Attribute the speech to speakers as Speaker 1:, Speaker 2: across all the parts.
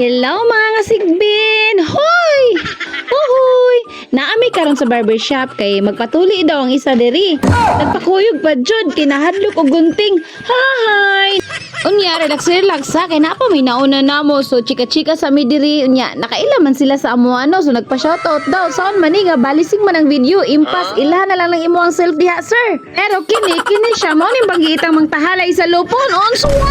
Speaker 1: Hello mga kasigbin! Hoy! Uhoy! Naami karon sa barbershop kay magpatuli daw ang isa diri. Nagpakuyog pa jud kinahadlok og gunting. Hi! Unya relax relax sa kay napa may nauna namo so chika-chika sa mi diri unya nakaila man sila sa amo ano so nagpa-shoutout daw saon man nga balising man ang video impas ila na lang lang imo ang self diha sir. Pero kini kini siya mo ning bagitang mangtahalay sa lupon on suwa.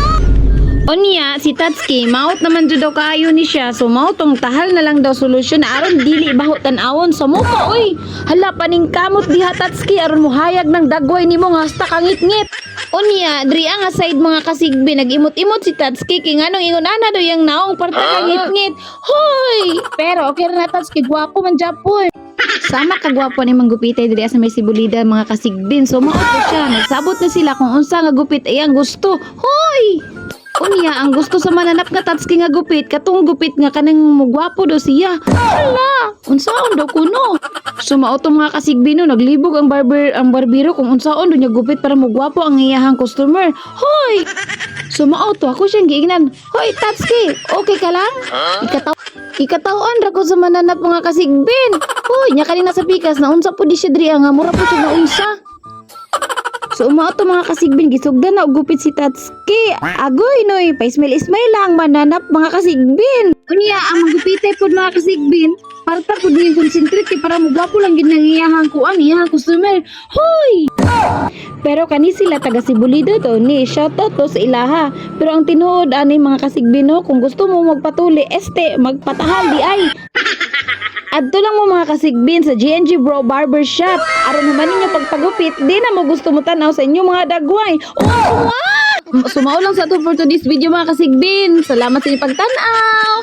Speaker 1: Onya, si Tatsuki, maut naman jud daw kaayo ni siya. So maut tong tahal na lang daw solusyon na aron dili baho tan-awon sa muka oy. Hala paning kamot diha Tatsuki aron mohayag ng dagway nimo nga hasta kangit-ngit. Unya, diri ang side mga kasigbi nag-imot-imot si Tatsuki kay nganong ingon ana daw yang naong parta kangit-ngit. Hoy! Pero okay ra na Tatsuki, gwapo man Japon. Sama kagwapo ni manggupitay diri sa may sibulida mga kasigbin. So mao siya, nagsabot na sila kung unsa nga gupit ay ang gusto. Hoy! Unya, ang gusto sa mananap nga tatski nga gupit, katong gupit nga kanang mugwapo do siya. Hala, unsaon daw kuno. Sumao to mga kasigbi no, naglibog ang barber ang barbero kung unsaon do niya gupit para mugwapo ang iyahang customer. Hoy! Sumao to ako siyang giingnan. Hoy, Tatski, okay ka lang? Ikataw Ikatawan ra ko sa mananap mga kasigbin. Hoy, nya kanina sa pikas na unsa po di siya diri nga mura po siya na unsa. So umao to mga kasigbin gisugdan na gupit si Tatsuki. Agoy noy, pa-smile-smile lang mananap mga kasigbin. Unya ang magupitay pod mga kasigbin. Parta po din concentrate para mugwapo lang gid nang iyahang kuan iyahang customer. Hoy! Pero kani sila taga Sibulido to ni shoutout to sa ilaha. Pero ang tinuod ani mga kasigbino kung gusto mo magpatuli este magpatahal di ay. Adto lang mo mga kasigbin sa GNG Bro Barber Shop. Aron naman ninyo pagpagupit, di na mo gusto mo tanaw sa inyo mga dagway. Oh, suwa! Sumao lang sa to for today's video mga kasigbin. Salamat sa inyong pagtanaw.